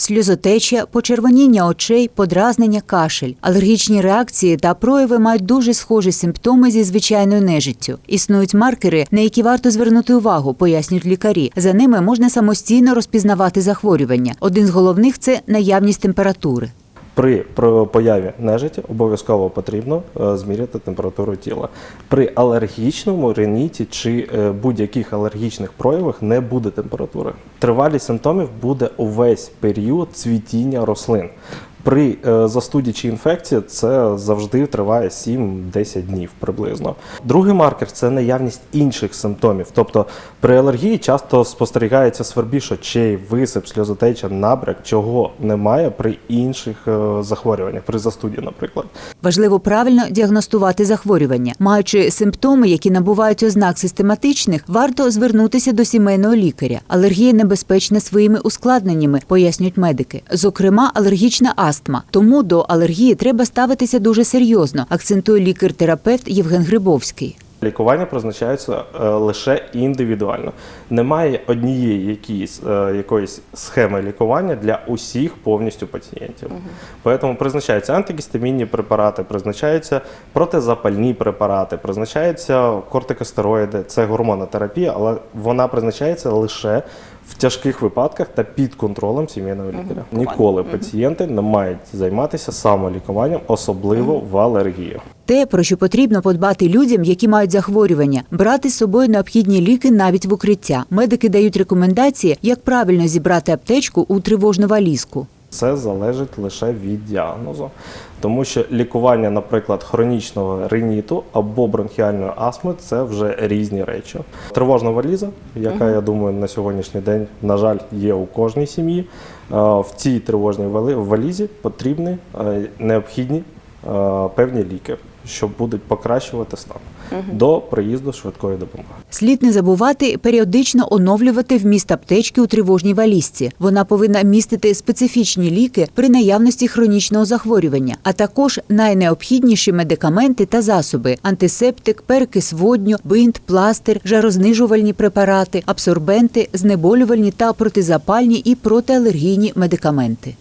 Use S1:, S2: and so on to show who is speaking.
S1: сльозотеча, почервоніння очей, подразнення, кашель. Алергічні реакції та прояви мають дуже схожі симптоми зі звичайною нежиттю. Існують маркери, на які варто звернути увагу, пояснюють лікарі. За ними можна самостійно розпізнавати захворювання. Один з головних це наявність температури.
S2: При появі нежиті обов'язково потрібно е, зміряти температуру тіла. При алергічному риніті чи е, будь-яких алергічних проявах не буде температури. Тривалість симптомів буде увесь період цвітіння рослин. При е, застуді чи інфекції це завжди триває 7-10 днів приблизно. Другий маркер це наявність інших симптомів. Тобто при алергії часто спостерігається свербіж очей, висип, сльозотеча, набряк, чого немає при інших е, захворюваннях, при застуді, наприклад.
S1: Важливо правильно діагностувати захворювання. Маючи симптоми, які набувають ознак систематичних, варто звернутися до сімейного лікаря. Алергія небезпечна своїми ускладненнями, пояснюють медики. Зокрема, алергічна астма. Тому до алергії треба ставитися дуже серйозно, акцентує лікар-терапевт Євген Грибовський.
S2: Лікування призначається е, лише індивідуально. Немає однієї якоїсь, е, якоїсь схеми лікування для усіх повністю пацієнтів. Тому призначаються антигістамінні препарати, призначаються протизапальні препарати, призначаються кортикостероїди, це гормонотерапія, але вона призначається лише в тяжких випадках та під контролем сімейного лікаря. Ніколи пацієнти не мають займатися самолікуванням, особливо в алергії.
S1: Те, про що потрібно подбати людям, які мають захворювання, брати з собою необхідні ліки навіть в укриття. Медики дають рекомендації, як правильно зібрати аптечку у тривожну валізку.
S2: Це залежить лише від діагнозу, тому що лікування, наприклад, хронічного риніту або бронхіальної астми це вже різні речі. Тривожна валіза, яка я думаю на сьогоднішній день, на жаль, є у кожній сім'ї. Е, В цій тривожній валізі потрібні е, необхідні е, певні ліки, що будуть покращувати стан до приїзду швидкої допомоги.
S1: Слід не забувати періодично оновлювати вміст аптечки у тривожній валізці. Вона повинна містити специфічні ліки при наявності хронічного захворювання, а також найнеобхідніші медикаменти та засоби: антисептик, перекис водню, бинт, пластир, жарознижувальні препарати, абсорбенти, знеболювальні та протизапальні і протиалергійні медикаменти.